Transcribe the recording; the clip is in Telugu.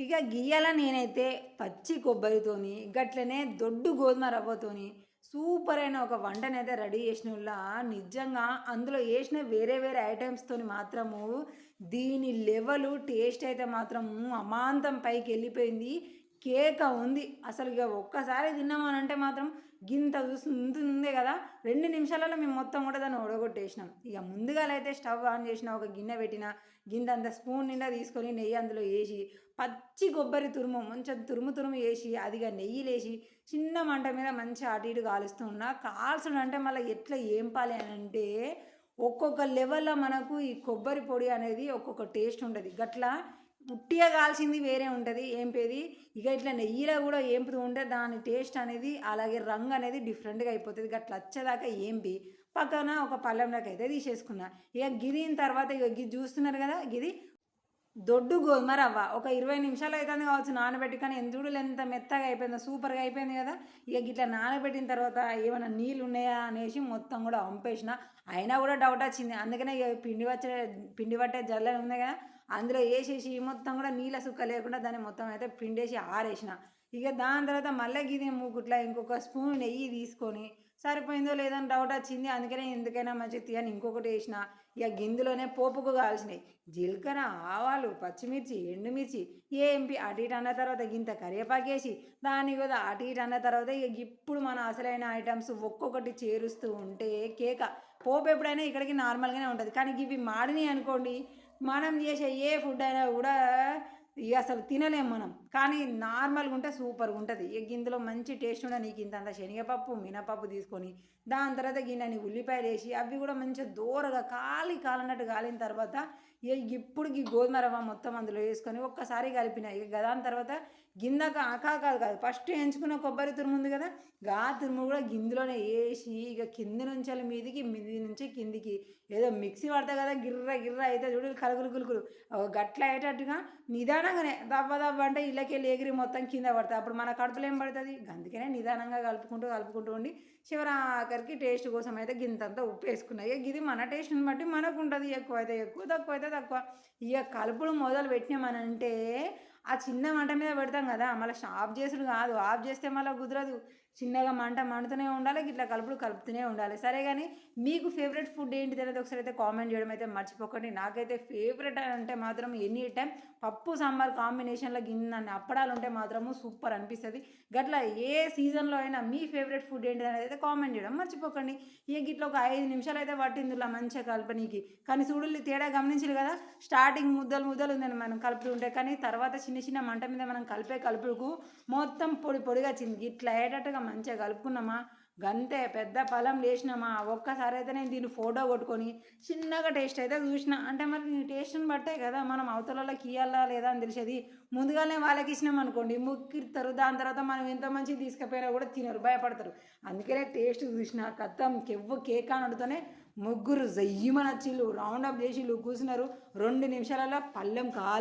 ఇక గియ్యాల నేనైతే పచ్చి కొబ్బరితోని గట్లనే దొడ్డు గోధుమ రవ్వతోని సూపర్ అయిన ఒక వంటనైతే రెడీ చేసిన నిజంగా అందులో వేసిన వేరే వేరే ఐటమ్స్తోని మాత్రము దీని లెవెల్ టేస్ట్ అయితే మాత్రము అమాంతం పైకి వెళ్ళిపోయింది కేక ఉంది. అసలు ఇక ఒక్కసారి తిన్నామనంటే మాత్రం గింత చూసి ఉందే కదా. రెండు నిమిషాలలో మేము మొత్తం కూడా దాన్ని ఒడగొట్టేసినాం. ఇక ముందుగాలైతే స్టవ్ ఆన్ చేసిన ఒక గిన్నె పెట్టిన గింత అంత స్పూన్ నిండా తీసుకొని నెయ్యి అందులో వేసి పచ్చి కొబ్బరి తురుము మంచిగా తురుము తురుము వేసి అదిగా నెయ్యి లేసి చిన్న మంట మీద మంచి అటు ఇటు కాలుస్తూ ఉన్నా కాల్చడం అంటే మళ్ళీ ఎట్లా ఏం పాలి అని అంటే ఒక్కొక్క లెవెల్లో మనకు ఈ కొబ్బరి పొడి అనేది ఒక్కొక్క టేస్ట్ ఉంటుంది గట్లా ఉట్టిగా కాల్చింది వేరే ఉంటుంది. ఏంపేది ఇక ఇట్లా నెయ్యిలో కూడా ఏంపుతూ ఉంటే దాని టేస్ట్ అనేది అలాగే రంగు అనేది డిఫరెంట్గా అయిపోతుంది. గట్ల వచ్చేదాకా ఏంపి పక్కన ఒక పళ్ళెంలోకి అయితే తీసేసుకున్నా. ఇక గిరిన తర్వాత ఇక గిది చూస్తున్నారు కదా గిది దొడ్డు గోధుమ రవ్వ. ఒక ఇరవై నిమిషాలు అవుతుంది కావచ్చు నానబెట్టి కానీ ఎందుకు ఎంత మెత్తగా అయిపోయిందో సూపర్గా అయిపోయింది కదా. ఇక గిట్లా నానబెట్టిన తర్వాత ఏమైనా నీళ్ళు ఉన్నాయా అనేసి మొత్తం కూడా వంపేసిన. అయినా కూడా డౌట్ వచ్చింది. అందుకనే ఇక పిండి వచ్చే పిండి పట్టే జల్లని ఉంది కదా. అందులో వేసేసి మొత్తం కూడా నీళ్ళ సుక్క లేకుండా దాన్ని మొత్తం అయితే పిండేసి ఆరేసిన. ఇక దాని తర్వాత మళ్ళీ గిది మూకుట్లా ఇంకొక స్పూన్ నెయ్యి తీసుకొని సరిపోయిందో లేదని డౌట్ వచ్చింది. అందుకనే ఎందుకైనా మంచిది అని ఇంకొకటి వేసిన. ఇక గిందులోనే పోపుకు కాల్చినాయి జీలకర్ర ఆవాలు పచ్చిమిర్చి ఎండుమిర్చి ఏంపి అటు ఇటు అన్న తర్వాత గింత కరివేపాకేసి దాన్ని కూడా అటు ఇటు అన్న తర్వాత ఇక ఇప్పుడు మన అసలైన ఐటమ్స్ ఒక్కొక్కటి చేరుస్తూ ఉంటే కేక. పోపు ఎప్పుడైనా ఇక్కడికి నార్మల్గానే ఉంటుంది. కానీ ఇవి మాడినాయి అనుకోండి మనం చేసే ఏ ఫుడ్ అయినా కూడా ఇక అసలు తినలేం మనం. కానీ నార్మల్గా ఉంటే సూపర్గా ఉంటుంది. ఇక ఇందులో మంచి టేస్ట్ ఉండే నీకు ఇంత అంత శనగపప్పు మినపప్పు తీసుకొని దాని తర్వాత గిన్నెని ఉల్లిపాయలు వేసి అవి కూడా మంచిగా దూరగా కాలి కాలినట్టు కాలిన తర్వాత ఇక ఇప్పుడు ఈ గోధుమ రవ్వ మొత్తం అందులో వేసుకొని ఒక్కసారి కలిపిన ఇక దాని తర్వాత గిందక ఆకా కాదు కాదు ఫస్ట్ ఎంచుకున్న కొబ్బరి తురుము ఉంది కదా గా తురుము కూడా గిందులోనే వేసి ఇక కింది నుంచి మీదికి మీది నుంచి కిందికి ఏదో మిక్సీ పడతా కదా గిర్ర గిర్ర అయితే చూడు కలుగులు గులుగులు. గట్ల అయ్యేటట్టుగా నిదానంగానే దబ్బ దబ్బ అంటే ఇళ్ళకి వెళ్ళి ఎగిరి మొత్తం కింద పడుతుంది అప్పుడు మన కడుపులో ఏం పడుతుంది? అందుకనే నిదానంగా కలుపుకుంటూ కలుపుకుంటూ ఉండి చివరి ఆఖరికి టేస్ట్ కోసం అయితే గింతంతా ఉప్పు వేసుకున్నాయి ఇక ఇది మన టేస్ట్ని బట్టి మనకు ఉంటుంది ఎక్కువ అయితే ఎక్కువ తక్కువ అయితే తక్కువ. ఇక కలుపులు మొదలు పెట్టినామనంటే ఆ చిన్న మంట మీద పెడతాం కదా. మళ్ళీ షాప్ చేసుడు కాదు. ఆఫ్ చేస్తే మళ్ళీ కుదరదు. చిన్నగా మంట మండుతూనే ఉండాలి ఇట్లా కలుపుడు కలుపుతూనే ఉండాలి. సరే కానీ మీకు ఫేవరెట్ ఫుడ్ ఏంటిది అనేది ఒకసారి అయితే కామెంట్ చేయడం అయితే మర్చిపోకండి. నాకైతే ఫేవరెట్ అంటే మాత్రం ఎనీ టైం పప్పు సాంబార్ కాంబినేషన్లో గిన్నె అప్పడాలు ఉంటే మాత్రము సూపర్ అనిపిస్తుంది. గట్లా ఏ సీజన్లో అయినా మీ ఫేవరెట్ ఫుడ్ ఏంటిది అనేది అయితే కామెంట్ చేయడం మర్చిపోకండి. ఇక గిట్ల ఒక ఐదు నిమిషాలు అయితే పట్టింది ఇలా మంచిగా కలపనీకి. కానీ చూడలు తేడా గమనించారు కదా? స్టార్టింగ్ ముద్దలు ముద్దలు ఉందని మనం కలుపుతుంటే కానీ తర్వాత చిన్న చిన్న మంట మీద మనం కలిపే కలుపుకు మొత్తం పొడి పొడిగా వచ్చింది. ఇట్లా అయ్యేటట్టుగా మంచిగా కలుపుకున్నామా? గంతే పెద్ద పొలం లేచినామా? ఒక్కసారి అయితే నేను దీన్ని ఫోటో కొట్టుకొని చిన్నగా టేస్ట్ అయితే చూసిన. అంటే మరి నీ టేస్ట్ని బట్టే కదా మనం అవతలలోకి ఇవ్వాలా లేదా అని తెలిసేది. ముందుగానే వాళ్ళకి ఇచ్చినాం అనుకోండి ముక్కిస్తారు దాని తర్వాత మనం ఎంత మంచిగా తీసుకుపోయినా కూడా తినరు భయపడతారు. అందుకనే టేస్ట్ చూసిన కత్తం కెవ్వు కేక్ అని అడుగుతూనే ముగ్గురు జయ్యమని వచ్చిళ్ళు రౌండ్ అప్ కూర్చున్నారు. రెండు నిమిషాలలో పళ్ళెం కాలి